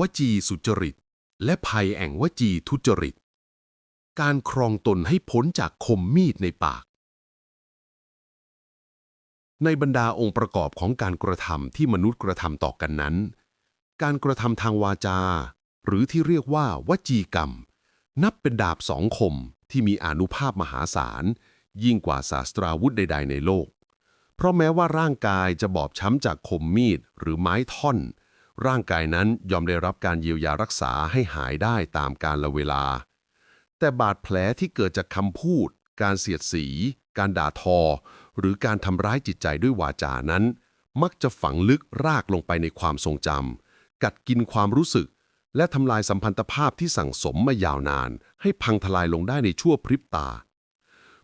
วจีสุจริต และภัยแห่งวจีทุจริต การครองตนให้พ้นจากคมมีดในปาก ในบรรดาองค์ประกอบของการกระทำที่มนุษย์กระทำต่อกันนั้น การกระทำทางวาจา หรือที่เรียกว่าวจีกรรม นับเป็นดาบสองคมที่มีอนุภาพมหาศาล ยิ่งกว่าศาสตราวุธใด ๆ ในโลก เพราะแม้ว่าร่างกายจะบอบช้ำจากคมมีดหรือไม้ท่อน ร่างกายนั้นยอมได้รับการเยียวยารักษาให้หายได้ตามกาลเวลา แต่บาดแผลที่เกิดจากคำพูด การเสียดสี การด่าทอ หรือการทำร้ายจิตใจด้วยวาจานั้น มักจะฝังลึกรากลงไปในความทรงจำกัดกินความรู้สึก และทำลายสัมพันธภาพที่สั่งสมมายาวนาน ให้พังทลายลงได้ในชั่วพริบตา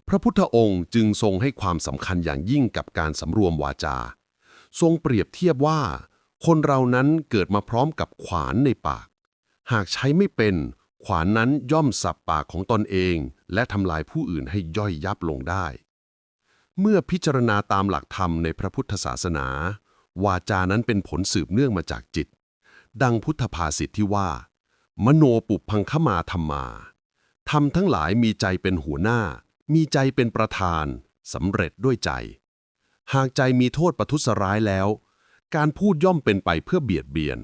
พระพุทธองค์จึงทรงให้ความสำคัญอย่างยิ่งกับการสำรวมวาจา ทรงเปรียบเทียบว่า คนเรานั้นเกิดมาพร้อมกับขวานในปาก หากใช้ไม่เป็น ขวานนั้นย่อมสับปากของตนเอง และทำลายผู้อื่นให้ย่อยยับลงได้ เมื่อพิจารณาตามหลักธรรมในพระพุทธศาสนา วาจานั้นเป็นผลสืบเนื่องมาจากจิต ดังพุทธภาษิตที่ว่า มโนปุพังคมาธรรมาธรรมทั้งหลายมีใจเป็นหัวหน้า มีใจเป็นประธานสำเร็จด้วยใจ หากใจมีโทษประทุษร้ายแล้ว การพูดย่อมเป็นไปเพื่อเบียดเบียน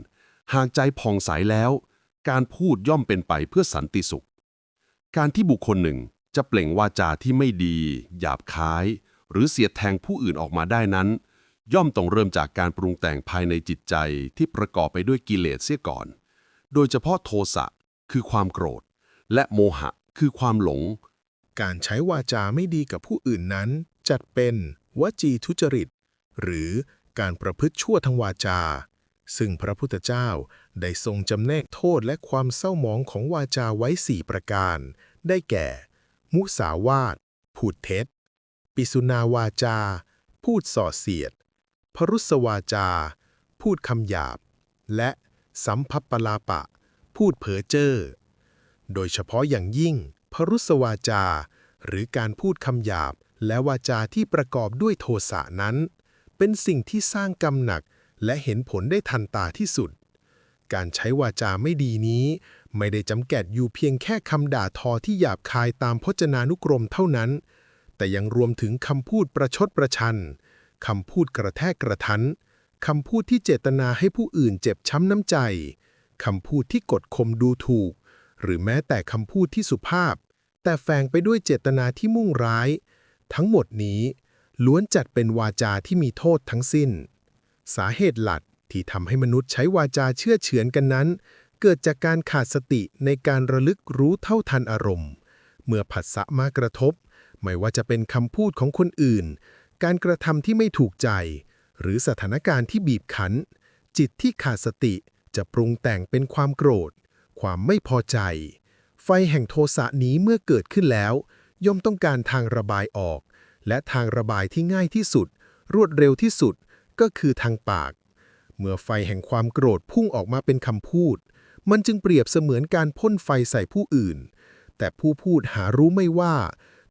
หากใจผ่องใสแล้ว การพูดย่อมเป็นไปเพื่อสันติสุข การที่บุคคลหนึ่งจะเปล่งวาจาที่ไม่ดี หยาบคาย หรือเสียดแทงผู้อื่นออกมาได้นั้น ย่อมต้องเริ่มจากการปรุงแต่งภายในจิตใจที่ประกอบไปด้วยกิเลสเสียก่อน โดยเฉพาะโทสะคือความโกรธ และโมหะคือความหลง การใช้วาจาไม่ดีกับผู้อื่นนั้น จัดเป็นวจีทุจริต หรือ การประพฤติชั่วทางวาจา ซึ่งพระพุทธเจ้าได้ทรงจำแนกโทษและความเศร้าหมองของวาจาไว้สี่ประการ ได้แก่ มุสาวาทพูดเท็จ ปิสุนาวาจา พูดส่อเสียด พรุสวาจา พูดคำหยาบ และสัมพัปปลาปะ พูดเผอเจ้อ โดยเฉพาะอย่างยิ่ง พรุสวาจา หรือการพูดคำหยาบ และวาจาที่ประกอบด้วยโทสะนั้น เป็นสิ่งที่สร้างกรรมหนักและเห็นผลได้ทันตาที่สุด การใช้วาจาไม่ดีนี้ ไม่ได้จำกัดอยู่เพียงแค่คำด่าทอที่หยาบคายตามพจนานุกรมเท่านั้น แต่ยังรวมถึงคำพูดประชดประชันคำพูดกระแทกกระทันคำพูดที่เจตนาให้ผู้อื่นเจ็บช้ำน้ำใจคำพูดที่กดข่มดูถูก หรือแม้แต่คำพูดที่สุภาพ แต่แฝงไปด้วยเจตนาที่มุ่งร้าย ทั้งหมดนี้ ล้วนจัดเป็นวาจาที่มีโทษทั้งสิ้น สาเหตุหลักที่ทำให้มนุษย์ใช้วาจาเชื่อเฉือนกันนั้น เกิดจากการขาดสติในการระลึกรู้เท่าทันอารมณ์ เมื่อผัสสะมากระทบ ไม่ว่าจะเป็นคำพูดของคนอื่น การกระทำที่ไม่ถูกใจ หรือสถานการณ์ที่บีบคั้น จิตที่ขาดสติจะปรุงแต่งเป็นความโกรธ ความไม่พอใจ ไฟแห่งโทสะนี้เมื่อเกิดขึ้นแล้ว ย่อมต้องการทางระบายออก และทางระบายที่ง่ายที่สุด รวดเร็วที่สุดก็คือทางปาก เมื่อไฟแห่งความโกรธพุ่งออกมาเป็นคำพูด มันจึงเปรียบเสมือนการพ่นไฟใส่ผู้อื่น แต่ผู้พูดหารู้ไม่ว่า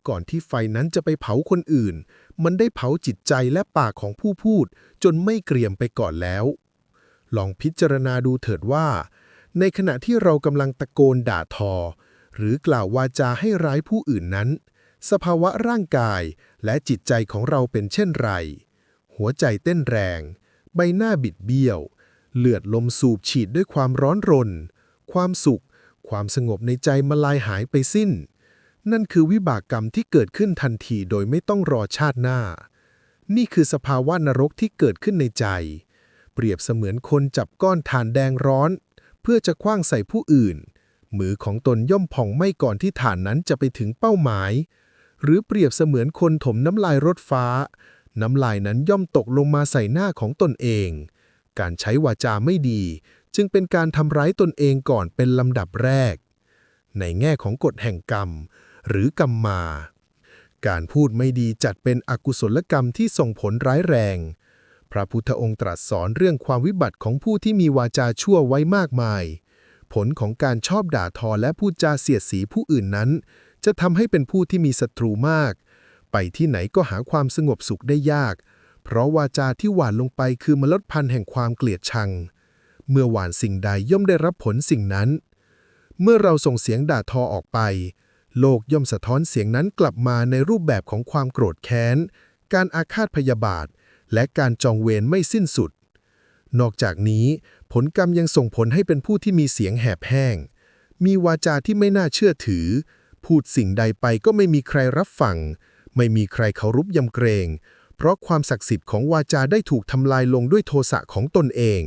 ก่อนที่ไฟนั้นจะไปเผาคนอื่น มันได้เผาจิตใจและปากของผู้พูด จนไม่เกรียมไปก่อนแล้ว ลองพิจารณาดูเถิดว่า ในขณะที่เรากำลังตะโกนด่าทอ หรือกล่าววาจาให้ร้ายผู้อื่นนั้น สภาวะร่างกายและจิตใจของเราเป็นเช่นไร หัวใจเต้นแรง ใบหน้าบิดเบี้ยว เลือดลมสูบฉีดด้วยความร้อนรน ความสุข ความสงบในใจมาลายหายไปสิ้น นั่นคือวิบากกรรมที่เกิดขึ้นทันทีโดยไม่ต้องรอชาติหน้า นี่คือสภาวะนรกที่เกิดขึ้นในใจ เปรียบเสมือนคนจับก้อนถ่านแดงร้อน เพื่อจะคว้างใส่ผู้อื่น มือของตนย่อมผ่องไม่ก่อนที่ถ่านนั้นจะไปถึงเป้าหมาย หรือเปรียบเสมือนคนถมน้ำลายรถฟ้า น้ำลายนั้นย่อมตกลงมาใส่หน้าของตนเอง การใช้วาจาไม่ดี จึงเป็นการทำร้ายตนเองก่อนเป็นลำดับแรก ในแง่ของกฎแห่งกรรม หรือกรรมมา การพูดไม่ดีจัดเป็นอกุศลกรรมที่ส่งผลร้ายแรง พระพุทธองค์ตรัสสอนเรื่องความวิบัติของผู้ที่มีวาจาชั่วไว้มากมาย ผลของการชอบด่าทอและพูดจาเสียดสีผู้อื่นนั้น จะทำให้เป็นผู้ที่มีศัตรูมาก ไปที่ไหนก็หาความสงบสุขได้ยาก เพราะวาจาที่หวานลงไปคือเมล็ดพันธุ์แห่งความเกลียดชัง เมื่อหวานสิ่งใดย่อมได้รับผลสิ่งนั้น เมื่อเราส่งเสียงด่าทอออกไป โลกย่อมสะท้อนเสียงนั้นกลับมาในรูปแบบของความโกรธแค้น การอาฆาตพยาบาท และการจองเวรไม่สิ้นสุด นอกจากนี้ผลกรรมยังส่งผลให้เป็นผู้ที่มีเสียงแหบแห้ง มีวาจาที่ไม่น่าเชื่อถือ พูดสิ่งใดไปก็ไม่มีใครรับฟัง ไม่มีใครเคารพยำเกรง เพราะความศักดิ์สิทธิ์ของวาจาได้ถูกทำลายลงด้วยโทสะของตนเอง